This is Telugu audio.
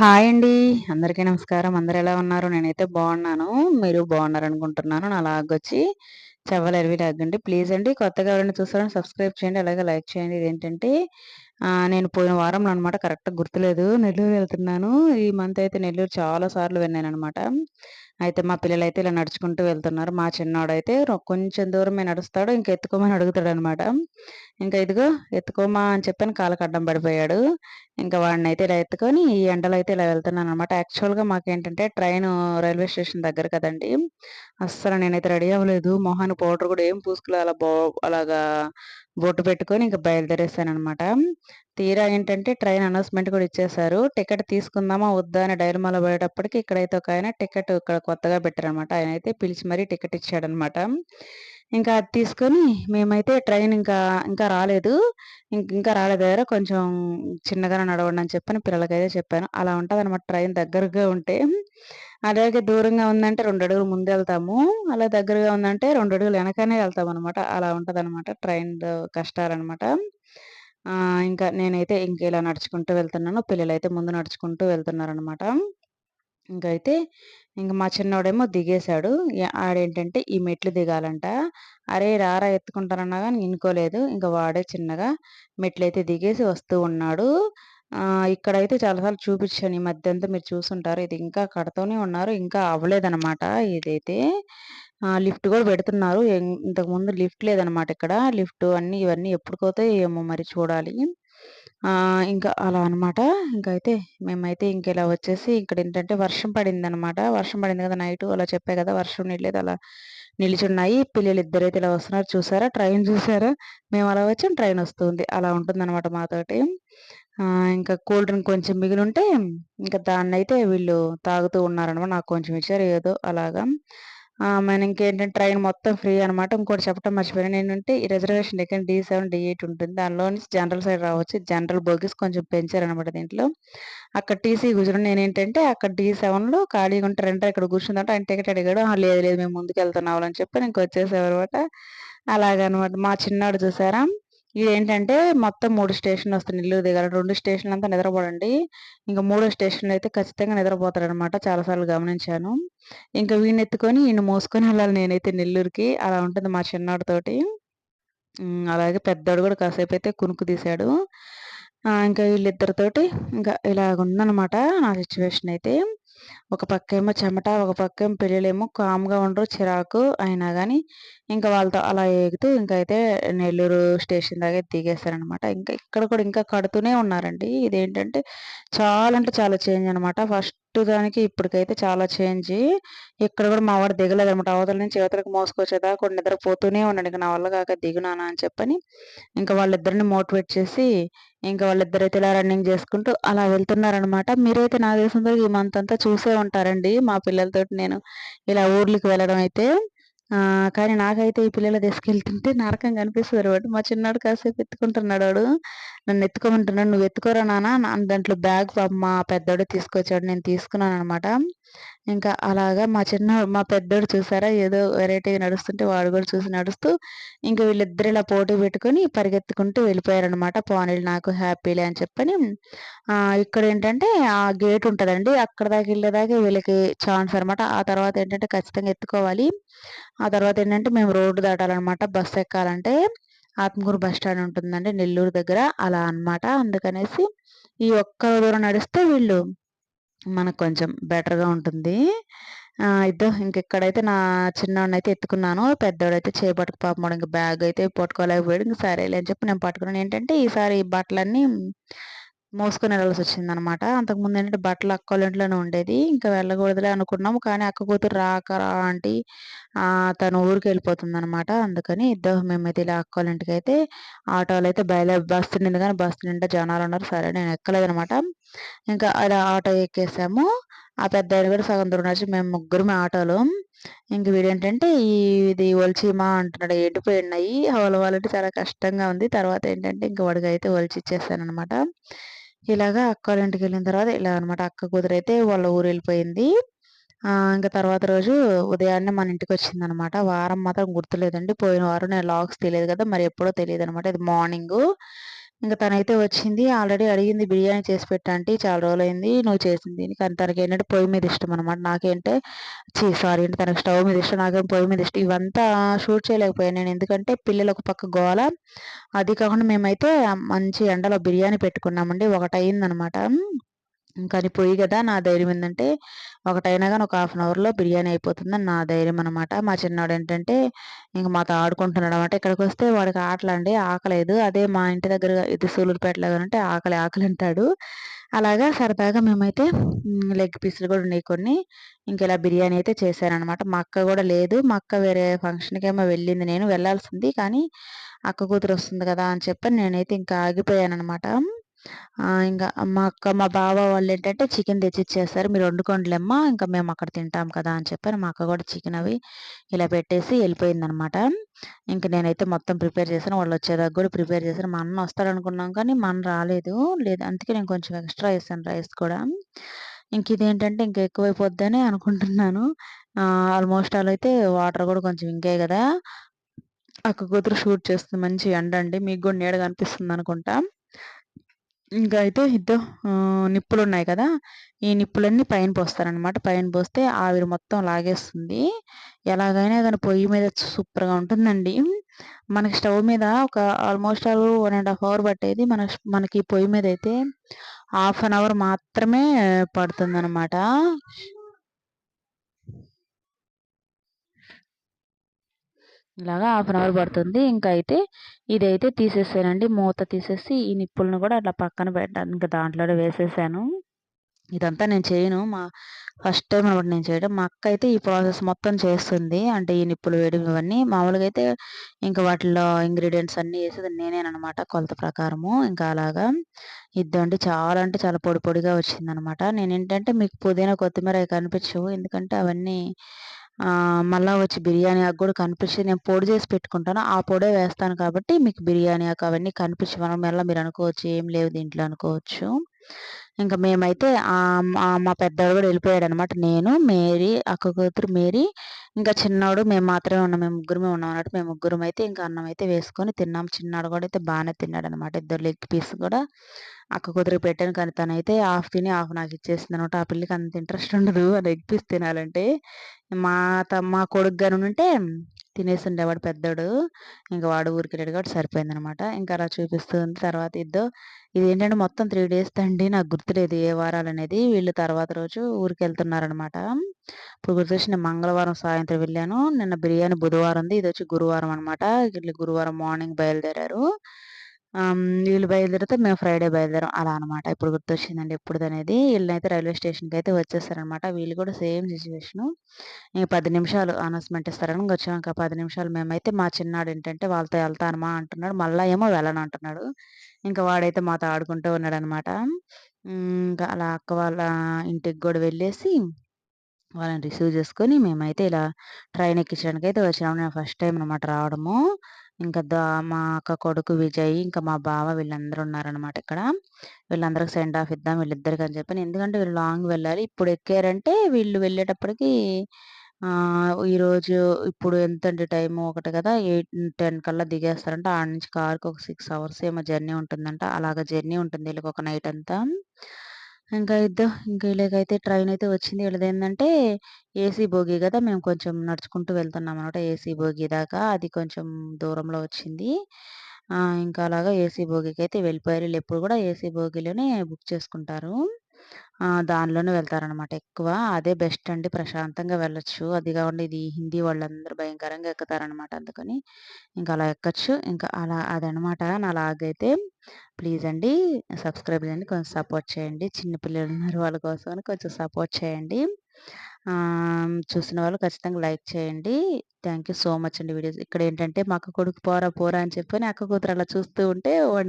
హాయ్ అండి. అందరికీ నమస్కారం. అందరు ఎలా ఉన్నారు? నేనైతే బాగున్నాను. మీరు బాగున్నారనుకుంటున్నాను. నా లాగొచ్చి చెవ్వల ఎరివి లాగండి. ప్లీజ్ అండి కొత్తగా ఎవరైనా చూస్తారని సబ్స్క్రైబ్ చేయండి. అలాగే లైక్ చేయండి. ఇదేంటంటే నేను పోయిన వారంలో అనమాట కరెక్ట్‌గా గుర్తులేదు. నెల్లూరు వెళ్తున్నాను. ఈ మంత్ అయితే నెల్లూరు చాలా సార్లు వెళ్ళాననమాట. అయితే మా పిల్లలు అయితే ఇలా నడుచుకుంటూ వెళ్తున్నారు. మా చిన్నోడైతే కొంచెం దూరమే నడుస్తాడు. ఇంక ఎత్తుకోమని అడుగుతాడనమాట. ఇంకా ఇదిగో ఎత్తుకోమా అని చెప్పని కాళ్ళకి అడ్డం పడిపోయాడు. ఇంకా వాడినైతే ఇలా ఎత్తుకొని ఈ ఎండలో అయితే ఇలా వెళ్తున్నాననమాట. యాక్చువల్‌గా మాకేంటంటే ట్రైన్ రైల్వే స్టేషన్ దగ్గర కదండీ! అస్సలు నేనైతే రెడీ అవ్వలేదు. మొహానికి పౌడర్ కూడా ఏం పూసుకులే అలా బో అలాగా బొట్టు పెట్టుకొని ఇంకా బయలుదేరేసాను అనమాట తీరా ఏంటంటే ట్రైన్ అనౌన్స్‌మెంట్ కూడా ఇచ్చేశారు టికెట్ తీసుకుందామా? వద్దా? అని డైలమాలో పడేటప్పటికి ఇక్కడైతే ఒక ఆయన టికెట్ ఇక్కడ కొత్తగా పెట్టారనమాట. అయితే పిలిచి మరీ టికెట్ ఇచ్చాడనమాట. ఇంకా అది తీసుకొని మేమైతే ట్రైన్ ఇంకా ఇంకా రాలేదు. ఇంకా రాలేదగ్గర కొంచెం చిన్నగా నడవండి అని చెప్పని పిల్లలకైతే చెప్పాను. అలా ఉంటదనమాట ట్రైన్ దగ్గరగా ఉంటే. అలాగే దూరంగా ఉందంటే రెండు అడుగులు ముందెళ్తాము. అలా దగ్గరగా ఉందంటే రెండు అడుగులు వెనకనే వెళ్తామనమాట. అలా ఉంటదనమాట ట్రైన్‌లో కష్టాలనమాట. ఇంకా నేనైతే ఇంక ఇలా నడుచుకుంటూ వెళ్తున్నాను. పిల్లలైతే ముందు నడుచుకుంటూ వెళ్తున్నారనమాట. ఇంకైతే ఇంక మా చిన్నోడేమో దిగేశాడు. ఆడేంటంటే ఈ మెట్లు దిగాలంట. అరే రారా ఎత్తుకుంటానన్నా కానీ ఇనుకోలేదు. ఇంకా వాడే చిన్నగా మెట్లయితే దిగేసి వస్తూ ఉన్నాడు. ఇక్కడైతే చాలా సార్లు చూపించాను. ఈ మధ్య అంతా మీరు చూసుంటారు. ఇది ఇంకా కడుతూనే ఉన్నారు. ఇంకా అవ్వలేదనమాట ఇదైతే. లిఫ్ట్ కూడా పెడుతున్నారు. ఇంతకుముందు లిఫ్ట్ లేదనమాట ఇక్కడ. లిఫ్ట్ అన్నీ ఇవన్నీ ఎప్పుడుకోతే ఏమో మరి చూడాలి. ఇంకా అలా అనమాట. ఇంకైతే మేమైతే ఇంక ఇలా వచ్చేసి ఇక్కడ ఏంటంటే వర్షం పడింది అనమాట వర్షం పడింది కదా నైట్ అలా చెప్పే కదా! వర్షం నీళ్ళైతే అలా నిలిచున్నాయి. పిల్లలు ఇద్దరైతే ఇలా వస్తున్నారు చూసారా? ట్రైన్ చూసారా? మేము అలా వచ్చాం ట్రైన్ వస్తుంది. అలా ఉంటుంది అనమాట మాతోటి. ఇంకా కూల్ డ్రింక్ కొంచెం మిగిలి ఉంటే ఇంకా దాన్నయితే వీళ్ళు తాగుతూ ఉన్నారనమాట. నాకు కొంచెం ఇచ్చారు ఏదో అలాగా. మన ఇంకేంటంటే ట్రైన్ మొత్తం ఫ్రీ అనమాట. ఇంకోటి చెప్పడం మర్చిపోయాను. ఏంటంటే ఈ రిజర్వేషన్ ఎక్కడ డి సెవెన్, డి ఎయిట్ ఉంటుంది. దానిలో నుంచి జనరల్ సైడ్ రావచ్చు. జనరల్ బోగీస్ కొంచెం పెంచారనమాట దీంట్లో. అక్కడ టీసీ కూర్చున్నాను. నేనేంటంటే అక్కడ డి సెవెన్‌లో ఖాళీగా ఉంటే రండిరా ఇక్కడ కూర్చుందంటే ఆయన టికెట్ అడిగాడు. లేదు లేదు మేము ముందుకెళ్తున్నాం అని చెప్పి ఇంకొచ్చేసామనమాట. అలాగనమాట. మా చిన్నాడు చూసారా? ఇదేంటంటే మొత్తం 3 స్టేషన్‌లొస్తాయి నెల్లూరు దిగాలి. 2 స్టేషన్‌లంతా నిద్రపోడండి. ఇంకా మూడో స్టేషన్‌లో అయితే ఖచ్చితంగా నిద్రపోతాడనమాట. చాలాసార్లు గమనించాను గమనించాను. ఇంక వీడినెత్తుకొని ఈయన మోసుకొని వెళ్ళాలి నేనైతే నెల్లూరుకి. అలా ఉంటుంది మా చిన్నోడితోటి. అలాగే పెద్దోడు కూడా కాసేపు అయితే కునుకు తీశాడు. ఇంకా వీళ్ళిద్దరితోటి ఇంకా ఇలాగుందనమాట నా సిచ్యువేషన్ అయితే. ఒక పక్కేమో చెమట, ఒక పక్కేమో పిల్లలేమో కామ్‌గా ఉండరు. చిరాకు అయినా కానీ ఇంకా వాళ్ళతో అలా ఎగుతూ ఇంకైతే నెల్లూరు స్టేషన్ దగ్గర దిగేశారనమాట. ఇంకా ఇక్కడ కూడా ఇంకా కడుతూనే ఉన్నారండి. ఇదేంటంటే చాలా అంటే చాలా చేంజ్ అనమాట. ఫస్ట్ దానికి ఇప్పటికైతే చాలా చేంజ్. ఇక్కడ కూడా మా వాడు దిగలేదనమాట. అవతల నుంచి ఇవతలకి మోసుకొచ్చేదాకా కూడా నిద్రపోతూనే ఉన్నాడు. ఇంకా నా వల్ల కాక దిగునానా అని చెప్పని, ఇంకా వాళ్ళిద్దరిని మోటివేట్ చేసి ఇంకా వాళ్ళిద్దరైతే ఇలా రన్నింగ్ చేసుకుంటూ అలా వెళ్తున్నారనమాట. మీరైతే నాకు తెలిసినంత ఈ మంత్ అంతా చూసే ఉంటారండి. మా పిల్లలతోటి నేను ఇలా ఊర్లకి వెళ్ళడం అయితే. కానీ నాకైతే ఈ పిల్లలు తీసుకెళ్తుంటే నరకంగా అనమాట మా చిన్నాడు కాసేపు ఎత్తుకుంటున్నాడు వాడు. నన్ను ఎత్తుకోమంటున్నాడు. "నువ్వు ఎత్తుకోరా నాన్న" దాంట్లో బ్యాగ్ మా పెద్దోడే తీసుకొచ్చాడు. నేను తీసుకున్నాను అనమాట ఇంకా అలాగా మా చిన్న మా పెద్దోడు చూసారా ఏదో వెరైటీగా నడుస్తుంటే వాడు కూడా చూసి నడుస్తూ ఇంకా వీళ్ళిద్దరు ఇలా పోటీ పెట్టుకొని పరిగెత్తుకుంటూ వెళ్ళిపోయారనమాట. పోనీలు నాకు హ్యాపీలే అని చెప్పని ఇక్కడ ఏంటంటే ఆ గేట్ ఉంటదండి. అక్కడ దాకా వెళ్ళేదాకా వీళ్ళకి ఛాన్స్ అనమాట. ఆ తర్వాత ఏంటంటే ఖచ్చితంగా ఎత్తుకోవాలి. ఆ తర్వాత ఏంటంటే మేము రోడ్డు దాటాలన్నమాట బస్సు ఎక్కాలంటే ఆత్మకూరు బస్ స్టాండ్ ఉంటుందండి నెల్లూరు దగ్గర. అలా అనమాట. అందుకనేసి ఈ ఒక్క దూరం నడిస్తే వీళ్ళు మనకు కొంచెం బెటర్‌గా ఉంటుంది. ఇద్దో ఇంకెక్కడైతే నా చిన్నోడినైతే ఎత్తుకున్నాను. పెద్దోడైతే చేపట్టుకు పాపం ఇంకా బ్యాగ్ అయితే పట్టుకోలేకపోయాడు. ఇంక సరేలే అని చెప్పి నేను పట్టుకున్నాను. ఏంటంటే ఈసారి బట్టలన్నీ మోసుకొని వెళ్ళాల్సి వచ్చిందనమాట అంతకుముందు ఏంటంటే బట్టలు అక్కోళ్ళ ఇంట్లోనే ఉండేది. ఇంకా వెళ్ళకూడదులే అనుకున్నాము. కానీ అక్క కూతురు రాక రా అంటే తను ఊరికెళ్ళిపోతుందనమాట. అందుకని ఇద్దరు మేమైతే ఇలా అక్క వాళ్ళ ఇంటికి అయితే బయలు బస్సు నిండింది కానీ బస్సు నిండా జనాలు ఉన్నారు సరే నేను ఎక్కలేదనమాట. ఇంకా అలా ఆటో ఎక్కేసాము. ఆ పెద్ద ఆయన కూడా సగం దూరం నడిచి మేము ముగ్గురమే ఆటోలో. ఇంక వీడేంటంటే ఈ ఇది ఒలిచిమా అంటున్నాడు. ఎండిపోయున్నాయి. వాళ్ళంటే చాలా కష్టంగా ఉంది. తర్వాత ఏంటంటే ఇంక వాడికైతే ఒలిచిచ్చేసాననమాట. ఇలాగా ఇంటికి వెళ్ళిన తర్వాత ఇలా అనమాట. అక్క కూతురైతే వాళ్ళ ఊరెళ్ళిపోయింది. ఇంకా తర్వాత రోజు ఉదయాన్నే మన ఇంటికి వచ్చిందనమాట వారం మాత్రం గుర్తులేదండి. పోయిన వారం నేను లాగ్స్ తెలియదు కదా! మరి ఎప్పుడో తెలియదు అనమాట ఇది మార్నింగు. ఇంక తనైతే వచ్చింది. ఆల్రెడీ అడిగింది బిర్యానీ చేసి పెట్టు ఆంటీ చాలా రోజులైంది నువ్వు చేసింది. కానీ తనకి ఏంటంటే పొయ్యి మీద ఇష్టం అనమాట. నాకేంటే చీ సారీ అంటే తనకి స్టవ్ మీద ఇష్టం. నాకేం పొయ్యి మీద ఇష్టం. ఇవంతా షూట్ చేయలేకపోయాను నేను. ఎందుకంటే పిల్లలు ఒక పక్క గోల. అది కాకుండా మేమైతే మంచి ఎండలో బిర్యానీ పెట్టుకున్నామండి. ఒకటయిందనమాట. ఇంకా కానీ పొయ్యి కదా నా ధైర్యం ఏంటంటే ఒకటైనా కానీ ఒక హాఫ్ అన్ అవర్లో బిర్యానీ అయిపోతుందని నా ధైర్యం అనమాట మా చిన్నవాడు ఏంటంటే ఇంక మాతో ఆడుకుంటున్నాడు అనమాట ఇక్కడికి వస్తే వాడికి ఆటలండి ఆకలేదు. అదే మా ఇంటి దగ్గర ఇది సూలూరుపేటలో అంటే ఆకలి ఆకలి అంటాడు. అలాగా సరదాగా మేమైతే లెగ్ పీసులు కూడా ఉన్నాయి కొన్ని. ఇంక ఇలా బిర్యానీ అయితే చేశారనమాట మా అక్క కూడా లేదు. మా అక్క వేరే ఫంక్షన్కి ఏమో వెళ్ళింది. నేను వెళ్ళాల్సింది. కానీ అక్క కూతురు వస్తుంది కదా అని చెప్పి నేనైతే ఇంకా ఆగిపోయాను అనమాట ఇంకా మా అక్క, మా బావ వాళ్ళు ఏంటంటే చికెన్ తెచ్చిచ్చేసారు. "మీరు వండుకోండిలేమ్మా ఇంకా మేము అక్కడ తింటాం కదా!" అని చెప్పారు మా అక్క కూడా చికెన్ అవి ఇలా పెట్టేసి వెళ్ళిపోయిందనమాట. ఇంక నేనైతే మొత్తం ప్రిపేర్ చేశాను. వాళ్ళు వచ్చేదాకా కూడా ప్రిపేర్ చేశాను. మా అన్న వస్తాడనుకున్నాం కానీ మా అన్న రాలేదు. లేదు అందుకే నేను కొంచెం ఎక్స్‌ట్రా వేసాను రైస్ కూడా. ఇంక ఇదేంటంటే ఇంకా ఎక్కువైపోద్దని అనుకుంటున్నాను. ఆల్మోస్ట్ ఆల్ అయితే వాటర్ కూడా కొంచెం ఇంకాయి కదా! అక్క కూతురు షూట్ చేస్తుంది. మంచి ఎండ అండి. మీకు కూడా నేడగా అనిపిస్తుంది అనుకుంటా ఇంకా అయితే ఇద్దరు నిప్పులు ఉన్నాయి కదా! ఈ నిప్పులన్నీ పైన పోస్తారనమాట. పైన పోస్తే ఆవిరి మొత్తం లాగేస్తుంది. ఎలాగైనా కానీ పొయ్యి మీద సూపర్‌గా ఉంటుందండి. మనకి స్టవ్ మీద ఒక almost all one and half hour పట్టేది. మన మనకి పొయ్యి మీద అయితే హాఫ్ అన్ అవర్ మాత్రమే పడుతుందనమాట. ఇలాగా హాఫ్ అన్ అవర్ పడుతుంది. ఇంకా అయితే ఇదైతే తీసేసానండి. మూత తీసేసి ఈ నిప్పులను కూడా అట్లా పక్కన పెట్టాను. ఇంకా దాంట్లో వేసేసాను. ఇదంతా నేను చేయను. మా ఫస్ట్ టైం అనమాట నేను చేయడం. మా అక్క అయితే ఈ ప్రాసెస్ మొత్తం చేస్తుంది. అంటే ఈ నిప్పులు వేయడం ఇవన్నీ. మామూలుగా అయితే ఇంకా వాటిలో ఇంగ్రీడియంట్స్ అన్నీ వేసేది నేనేనమాట కొలత ప్రకారము. ఇంకా అలాగా ఇద్దండి చాలా అంటే చాలా పొడి పొడిగా వచ్చిందనమాట. నేనేంటంటే మీకు పుదీనా, కొత్తిమీర అవి కనిపించవు. ఎందుకంటే అవన్నీ మళ్ళా వచ్చి బిర్యానీ ఆకు కూడా కనిపించి నేను పొడి చేసి పెట్టుకుంటాను. ఆ పొడే వేస్తాను కాబట్టి మీకు బిర్యానీ ఆకు అవన్నీ కనిపించవు. మళ్ళీ మీరు అనుకోవచ్చు ఏం లేవు దీంట్లో అనుకోవచ్చు. ఇంకా మేమైతే మా పెద్దవాడు కూడా వెళ్ళిపోయాడు అనమాట నేను, మేరీ, అక్క కూతురు మేరీ, ఇంకా చిన్నవాడు మేము మాత్రమే ఉన్నాం. మేము ముగ్గురమే ఉన్నాం అన్నట్టు. మేము ముగ్గురం అయితే ఇంకా అన్నం అయితే వేసుకొని తిన్నాం. చిన్నాడు కూడా అయితే బాగానే తిన్నాడనమాట. ఇద్దరు లెగ్ పీస్ కూడా అక్క కూతురికి పెట్టాను. కానీ తనైతే హాఫ్ తిని హాఫ్ నాకు ఇచ్చేసింది అనమాట ఆ పిల్లకి అంత ఇంట్రెస్ట్ ఉండదు ఆ లెగ్ పీస్ తినాలంటే. మా త మా కొడుకు గారు ఉంటే తినేసి ఉండేవాడు పెద్దోడు. ఇంకా వాడు ఊరికెళ్ళాడు కాబట్టి సరిపోయిందనమాట. ఇంకా అలా చూపిస్తుంది. తర్వాత ఇద్దో ఏంటంటే మొత్తం త్రీ డేస్ తండి నాకు గుర్తులేదు ఏ వారాలనేది. వీళ్ళు తర్వాత రోజు ఊరికెళ్తున్నారనమాట. ఇప్పుడు గుర్తొచ్చి నేను మంగళవారం సాయంత్రం వెళ్ళాను. నిన్న బిర్యానీ బుధవారం ఉంది ఇది వచ్చి గురువారం అనమాట. వీళ్ళు గురువారం మార్నింగ్ బయలుదేరారు. వీళ్ళు బయలుదేరితే మేము ఫ్రైడే బయలుదేరాం. అలా అనమాట. ఇప్పుడు గుర్తొచ్చిందండి ఎప్పుడు అనేది వీళ్ళనైతే రైల్వే స్టేషన్కి అయితే వచ్చేస్తారనమాట వీళ్ళు కూడా సేమ్ సిచ్యువేషను. ఇంక పది నిమిషాలు అనౌన్స్‌మెంట్ ఇస్తారని వచ్చాం. ఇంకా పది నిమిషాలు మేమైతే మా చిన్నాడు ఏంటంటే వాళ్ళతో వెళ్తానమా అంటున్నాడు. మళ్ళా ఏమో వెళ్ళను అంటున్నాడు. ఇంకా వాడైతే మాతో ఆడుకుంటూ ఉన్నాడనమాట. ఇంకా అలా అక్క వాళ్ళ ఇంటికి కూడా వెళ్ళేసి వాళ్ళని రిసీవ్ చేసుకొని మేమైతే ఇలా ట్రైన్ ఎక్కించడానికైతే వచ్చినాము. నేను ఫస్ట్ టైం అనమాట రావడము. ఇంకా దా మా అక్క కొడుకు విజయ్, ఇంకా మా బావ వీళ్ళందరూ ఉన్నారనమాట ఇక్కడ. వీళ్ళందరికి సెండ్ ఆఫ్ ఇద్దాం వీళ్ళిద్దరికి అని చెప్పాను ఎందుకంటే వీళ్ళు లాంగ్ వెళ్ళాలి. ఇప్పుడు ఎక్కారంటే వీళ్ళు వెళ్ళేటప్పటికి ఈరోజు ఇప్పుడు ఎంతండి టైం ఒకటి కదా! ఎయిట్ టెన్ కల్లా దిగేస్తారంట. ఆడ నుంచి కార్‌కి ఒక సిక్స్ అవర్స్ ఏమో జర్నీ ఉంటుందంట. అలాగా జర్నీ ఉంటుంది వీళ్ళకి ఒక నైట్ అంతా. ఇంకా ఇద్దో ఇంకా ఇలాగైతే ట్రైన్ అయితే వచ్చింది. వీళ్ళదేందంటే ఏసీ బోగి కదా! మేము కొంచెం నడుచుకుంటూ వెళ్తున్నాం అనమాట ఏసీ బోగి దాకా. అది కొంచెం దూరంలో వచ్చింది. ఇంకా అలాగా ఏసీ బోగీకైతే వెళ్ళిపోయారు. ఎప్పుడు కూడా ఏసీ బోగిలోనే బుక్ చేసుకుంటారు. దానిలోనే వెళ్తారనమాట ఎక్కువ. అదే బెస్ట్ అండి. ప్రశాంతంగా వెళ్ళొచ్చు. అది కాకుండా ఇది హిందీ వాళ్ళందరూ భయంకరంగా ఎక్కుతారనమాట. అందుకని ఇంకా అలా ఎక్కచ్చు ఇంకా అలా అదనమాట నా లాగైతే. ప్లీజ్ అండి సబ్స్క్రైబ్ చేయండి. కొంచెం సపోర్ట్ చేయండి. చిన్నపిల్లలు ఉన్నారు వాళ్ళ కోసం కొంచెం సపోర్ట్ చేయండి. చూసిన వాళ్ళు ఖచ్చితంగా లైక్ చేయండి. థ్యాంక్ యూ సో మచ్ అండి వీడియోస్. ఇక్కడ ఏంటంటే మా అక్క కొడుకు పోరా పోరా అని చెప్పని అక్క కూతురు అలా చూస్తూ ఉంటే వాడిని